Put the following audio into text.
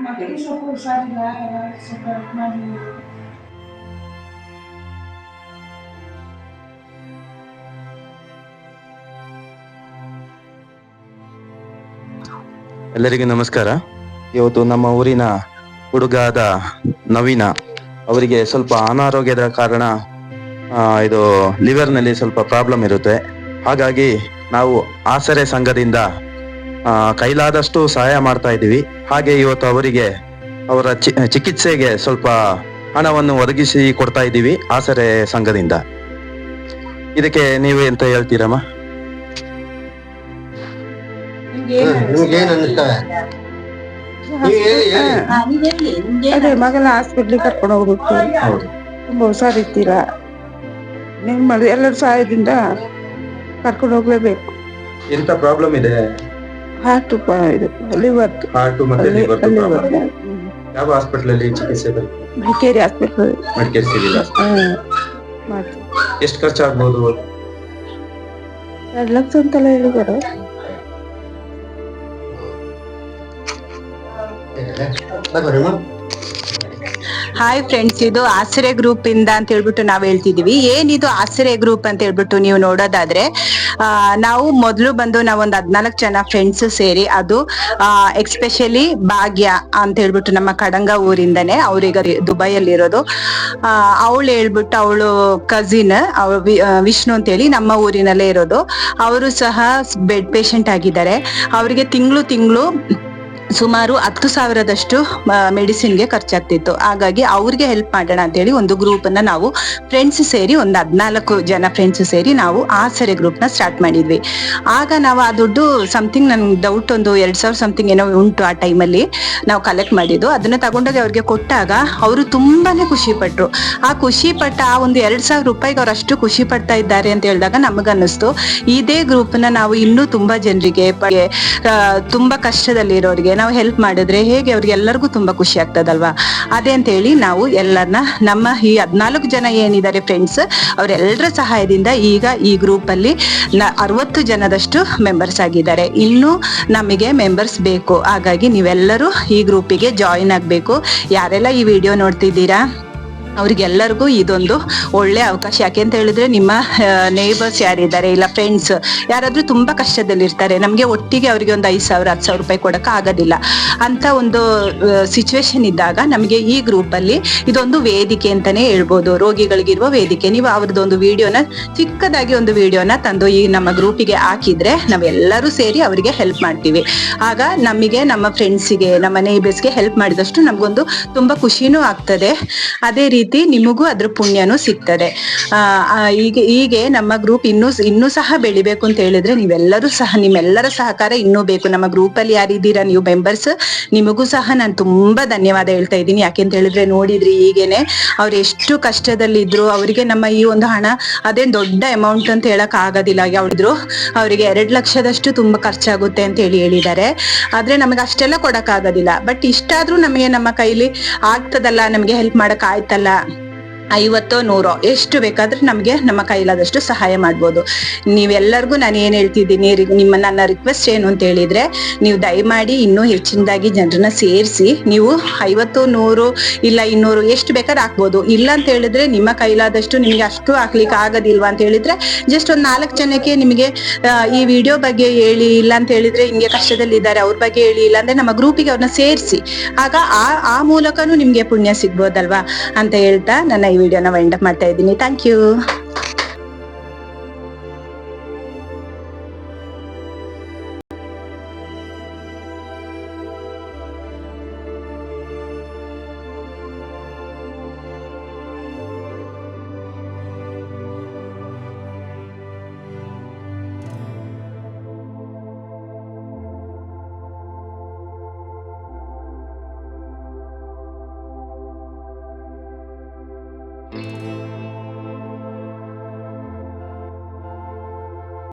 ಮಾಡಿ ಎಲ್ಲರಿಗೂ ನಮಸ್ಕಾರ. ಇವತ್ತು ನಮ್ಮ ಊರಿನ ಹುಡುಗ ಆದ ನವೀನ ಅವರಿಗೆ ಸ್ವಲ್ಪ ಅನಾರೋಗ್ಯದ ಕಾರಣ ಇದು ಲಿವರ್ನಲ್ಲಿ ನಲ್ಲಿ ಸ್ವಲ್ಪ ಪ್ರಾಬ್ಲಮ್ ಇರುತ್ತೆ. ಹಾಗಾಗಿ ನಾವು ಆಸರೆ ಸಂಘದಿಂದ ಕೈಲಾದಷ್ಟು ಸಹಾಯ ಮಾಡ್ತಾ ಇದ್ದೀವಿ. ಹಾಗೆ ಇವತ್ತು ಅವರಿಗೆ ಅವರ ಚಿ- ಚಿಕಿತ್ಸೆಗೆ ಸ್ವಲ್ಪ ಹಣವನ್ನು ಒದಗಿಸಿ ಕೊಡ್ತಾ ಇದ್ದೀವಿ ಆಸರೆ ಸಂಘದಿಂದ. ಇದಕ್ಕೆ ನೀವು ಎಂತ ಹೇಳ್ತೀರಮ್ಮ? ಅದೇ ಮಗನ ಹಾಸ್ಪಿಟ್ಲಿಗೆ ಕರ್ಕೊಂಡು ಹೋಗ್ಬೇಕು. ತುಂಬಾ ತುಂಬ ಹುಷಾರಿರ್ತೀರ? ನಿಮ್ಮ ಎಲ್ಲರ ಸಹಾಯದಿಂದ ಕರ್ಕೊಂಡು ಹೋಗ್ಲೇಬೇಕು. ಎಂತ ಪ್ರಾಬ್ಲಮ್ ಇದೆ. ಹಾರ್ಟ್ ಇದು ಲಿವರ್ ಹಾರ್ಟ್ ಮತ್ತೆ ಲಿವರ್. ಯಾವ ಹಾಸ್ಪಿಟಲ್ ಅಲ್ಲಿ ಚಿಕಿತ್ಸೆ ಮಡಿಕೇರಿ ಹಾಸ್ಪಿಟಲ್ ಮಡಿಕೇರಿ ಸಿವಿಲ್ ಎಷ್ಟು ಖರ್ಚಾಗ್ಬೋದು? ಎರಡು ಲಕ್ಷ ಅಂತೆಲ್ಲ ಹೇಳಿದ್ದಾರೆ ತಗೋರಿಮ್ಮ ಹಾಯ್ ಫ್ರೆಂಡ್ಸ್ ಇದು ಆಸರೆ ಗ್ರೂಪ್ ಇಂದ ಅಂತ ಹೇಳ್ಬಿಟ್ಟು ನಾವ್ ಹೇಳ್ತಿದೀವಿ. ಏನಿದು ಆಸರೆ ಗ್ರೂಪ್ ಅಂತ ಹೇಳ್ಬಿಟ್ಟು ನೀವು ನೋಡೋದಾದ್ರೆ ನಾವು ಮೊದಲು ಬಂದು ನಾವೊಂದ್ ಹದ್ನಾಲ್ಕ್ ಜನ ಫ್ರೆಂಡ್ಸ್ ಸೇರಿ ಅದು ಎಕ್ಸ್ಪೆಷಲಿ ಭಾಗ್ಯ ಅಂತ ಹೇಳ್ಬಿಟ್ಟು ನಮ್ಮ ಕಡಂಗ ಊರಿಂದನೇ ಅವ್ರೀಗ ದುಬೈಯಲ್ಲಿ ಇರೋದು ಅವಳು ಹೇಳ್ಬಿಟ್ಟು ಅವಳು ಕಸಿನ್ ವಿಷ್ಣು ಅಂತ ಹೇಳಿ ನಮ್ಮ ಊರಿನಲ್ಲೇ ಇರೋದು. ಅವರು ಸಹ ಬೆಡ್ ಪೇಷಂಟ್ ಆಗಿದ್ದಾರೆ. ಅವರಿಗೆ ತಿಂಗಳು ತಿಂಗಳು ಸುಮಾರು ಹತ್ತು ಸಾವಿರದಷ್ಟು ಮೆಡಿಸಿನ್ಗೆ ಖರ್ಚಾಗ್ತಿತ್ತು. ಹಾಗಾಗಿ ಅವ್ರಿಗೆ ಹೆಲ್ಪ್ ಮಾಡೋಣ ಅಂತೇಳಿ ಒಂದು ಗ್ರೂಪ್ ಅನ್ನ ನಾವು ಫ್ರೆಂಡ್ಸ್ ಸೇರಿ ಒಂದು ಹದ್ನಾಲ್ಕು ಜನ ಫ್ರೆಂಡ್ಸ್ ಸೇರಿ ನಾವು ಆಸರೆ ಗ್ರೂಪ್ನ ಸ್ಟಾರ್ಟ್ ಮಾಡಿದ್ವಿ. ಆಗ ನಾವು ಆ ದುಡ್ಡು ಸಮಥಿಂಗ್ ನನ್ಗೆ ಡೌಟ್ ಒಂದು ಎರಡು ಸಾವಿರ ಸಮಥಿಂಗ್ ಏನೋ ಉಂಟು ಆ ಟೈಮಲ್ಲಿ ನಾವು ಕಲೆಕ್ಟ್ ಮಾಡಿದ್ದು. ಅದನ್ನ ತಗೊಂಡೋಗಿ ಅವ್ರಿಗೆ ಕೊಟ್ಟಾಗ ಅವರು ತುಂಬಾನೇ ಖುಷಿ ಪಟ್ರು ಆ ಖುಷಿ ಪಟ್ಟ ಆ ಒಂದು ಎರಡ್ ಸಾವಿರ ರೂಪಾಯಿಗೆ ಅವ್ರು ಅಷ್ಟು ಖುಷಿ ಪಡ್ತಾ ಇದ್ದಾರೆ ಅಂತ ಹೇಳಿದಾಗ ನಮಗನ್ನಿಸ್ತು. ಇದೇ ಗ್ರೂಪ್ನ ನಾವು ಇನ್ನೂ ತುಂಬಾ ಜನರಿಗೆ ತುಂಬಾ ಕಷ್ಟದಲ್ಲಿರೋರಿಗೆ ನಾವು ಹೆಲ್ಪ್ ಮಾಡಿದ್ರೆ ಹೇಗೆ ಅವ್ರಿಗೆ ಎಲ್ಲರಿಗೂ ತುಂಬಾ ಖುಷಿ ಆಗ್ತದಲ್ವಾ? ಅದೇ ಅಂತ ಹೇಳಿ ನಾವು ಎಲ್ಲರನ್ನ ನಮ್ಮ ಈ ಹದ್ನಾಲ್ಕು ಜನ ಏನಿದ್ದಾರೆ ಫ್ರೆಂಡ್ಸ್ ಅವರೆಲ್ಲರ ಸಹಾಯದಿಂದ ಈಗ ಈ ಗ್ರೂಪ್ ಅಲ್ಲಿ ಅರವತ್ತು ಜನದಷ್ಟು ಮೆಂಬರ್ಸ್ ಆಗಿದ್ದಾರೆ. ಇನ್ನು ನಮಗೆ ಮೆಂಬರ್ಸ್ ಬೇಕು. ಹಾಗಾಗಿ ನೀವೆಲ್ಲರೂ ಈ ಗ್ರೂಪಿಗೆ ಜಾಯಿನ್ ಆಗಬೇಕು. ಯಾರೆಲ್ಲ ಈ ವಿಡಿಯೋ ನೋಡ್ತಿದ್ದೀರಾ? ಅವ್ರಿಗೆಲ್ಲರಿಗೂ ಇದೊಂದು ಒಳ್ಳೆ ಅವಕಾಶ. ಯಾಕೆ ಅಂತ ಹೇಳಿದ್ರೆ ನಿಮ್ಮ ನೇಬರ್ಸ್ ಯಾರಿದ್ದಾರೆ, ಇಲ್ಲ ಫ್ರೆಂಡ್ಸ್ ಯಾರಾದ್ರೂ ತುಂಬಾ ಕಷ್ಟದಲ್ಲಿರ್ತಾರೆ. ನಮಗೆ ಒಟ್ಟಿಗೆ ಅವರಿಗೆ ಒಂದು ಐದು ಸಾವಿರ, ಹತ್ತು ಸಾವಿರ ರೂಪಾಯಿ ಕೊಡಕ್ಕೆ ಆಗೋದಿಲ್ಲ. ಅಂತ ಒಂದು ಸಿಚುವೇಶನ್ ಇದ್ದಾಗ ನಮಗೆ ಈ ಗ್ರೂಪ್ ಅಲ್ಲಿ ಇದೊಂದು ವೇದಿಕೆ ಅಂತಾನೆ ಹೇಳ್ಬೋದು. ರೋಗಿಗಳಿಗಿರುವ ವೇದಿಕೆ. ನೀವು ಅವ್ರದ್ದೊಂದು ವಿಡಿಯೋನ ಚಿಕ್ಕದಾಗಿ ಒಂದು ವಿಡಿಯೋನ ತಂದು ಈ ನಮ್ಮ ಗ್ರೂಪಿಗೆ ಹಾಕಿದ್ರೆ ನಾವೆಲ್ಲರೂ ಸೇರಿ ಅವರಿಗೆ ಹೆಲ್ಪ್ ಮಾಡ್ತೀವಿ. ಆಗ ನಮಗೆ, ನಮ್ಮ ಫ್ರೆಂಡ್ಸಿಗೆ ನಮ್ಮ ನೇಬರ್ಸ್ಗೆ ಹೆಲ್ಪ್ ಮಾಡಿದಷ್ಟು ನಮಗೊಂದು ತುಂಬಾ ಖುಷಿನೂ ಆಗ್ತದೆ. ಅದೇ ರೀತಿ ನಿಮಗೂ ಅದ್ರ ಪುಣ್ಯನೂ ಸಿಗ್ತದೆ. ಹೀಗೆ ಹೀಗೆ ನಮ್ಮ ಗ್ರೂಪ್ ಇನ್ನೂ ಇನ್ನೂ ಸಹ ಬೆಳಿಬೇಕು ಅಂತ ಹೇಳಿದ್ರೆ ನೀವೆಲ್ಲರೂ ಸಹ, ನಿಮ್ಮೆಲ್ಲರ ಸಹಕಾರ ಇನ್ನೂ ಬೇಕು. ನಮ್ಮ ಗ್ರೂಪ್ ಅಲ್ಲಿ ಯಾರಿದ್ದೀರಾ ನೀವು ಮೆಂಬರ್ಸ್ ನಿಮಗೂ ಸಹ ನಾನು ತುಂಬಾ ಧನ್ಯವಾದ ಹೇಳ್ತಾ ಇದ್ದೀನಿ. ಯಾಕೆಂತ ಹೇಳಿದ್ರೆ ನೋಡಿದ್ರಿ ಈಗೇನೆ ಅವ್ರು ಎಷ್ಟು ಕಷ್ಟದಲ್ಲಿದ್ರು ಅವರಿಗೆ ನಮ್ಮ ಈ ಒಂದು ಹಣ ಅದೇನ್ ದೊಡ್ಡ ಅಮೌಂಟ್ ಅಂತ ಹೇಳಕ್ ಆಗೋದಿಲ್ಲ. ಯಾವ್ದಿದ್ರು ಅವರಿಗೆ ಎರಡ್ ಲಕ್ಷದಷ್ಟು ತುಂಬಾ ಖರ್ಚಾಗುತ್ತೆ ಅಂತ ಹೇಳಿ ಹೇಳಿದ್ದಾರೆ. ಆದ್ರೆ ನಮಗೆ ಅಷ್ಟೆಲ್ಲ ಕೊಡಕ್ ಆಗೋದಿಲ್ಲ. ಬಟ್ ಇಷ್ಟಾದ್ರೂ ನಮಗೆ ನಮ್ಮ ಕೈಲಿ ಆಗ್ತದಲ್ಲ, ನಮಗೆ ಹೆಲ್ಪ್ ಮಾಡಕ್ ಆಯ್ತಲ್ಲ Tá. ಐವತ್ತೋ ನೂರೋ, ಎಷ್ಟು ಬೇಕಾದ್ರೆ ನಮಗೆ ನಮ್ಮ ಕೈಲಾದಷ್ಟು ಸಹಾಯ ಮಾಡ್ಬೋದು. ನೀವೆಲ್ಲರಿಗೂ ನಾನು ಏನ್ ಹೇಳ್ತಿದ್ದೀನಿ ನಿಮ್ಮ ನನ್ನ ರಿಕ್ವೆಸ್ಟ್ ಏನು ಅಂತ ಹೇಳಿದ್ರೆ, ನೀವು ದಯಮಾಡಿ ಇನ್ನೂ ಹೆಚ್ಚಿನದಾಗಿ ಜನರನ್ನ ಸೇರಿಸಿ, ನೀವು ಐವತ್ತು ನೂರು ಇಲ್ಲ ಇನ್ನೂರು ಎಷ್ಟು ಬೇಕಾದ್ರೆ ಹಾಕ್ಬೋದು. ಇಲ್ಲ ಅಂತ ಹೇಳಿದ್ರೆ ನಿಮ್ಮ ಕೈಲಾದಷ್ಟು ನಿಮಗೆ ಅಷ್ಟು ಹಾಕ್ಲಿಕ್ಕೆ ಆಗೋದಿಲ್ವಾ ಅಂತ ಹೇಳಿದ್ರೆ ಜಸ್ಟ್ ಒಂದು ನಾಲ್ಕು ಜನಕ್ಕೆ ನಿಮಗೆ ಈ ವಿಡಿಯೋ ಬಗ್ಗೆ ಹೇಳಿ, ಇಲ್ಲ ಅಂತ ಹೇಳಿದ್ರೆ ಹಿಂಗೆ ಕಷ್ಟದಲ್ಲಿ ಇದ್ದಾರೆ ಅವ್ರ ಬಗ್ಗೆ ಹೇಳಿ, ಇಲ್ಲ ಅಂದ್ರೆ ನಮ್ಮ ಗ್ರೂಪಿಗೆ ಅವ್ರನ್ನ ಸೇರಿಸಿ. ಆಗ ಆ ಆ ಮೂಲಕನೂ ನಿಮ್ಗೆ ಪುಣ್ಯ ಸಿಗ್ಬೋದಲ್ವಾ ಅಂತ ಹೇಳ್ತಾ ನನ್ನ ವಿಡಿಯೋನ ವೈಂಡ್ ಅಪ್ ಮಾಡ್ತಾ ಇದ್ದೀನಿ. Thank you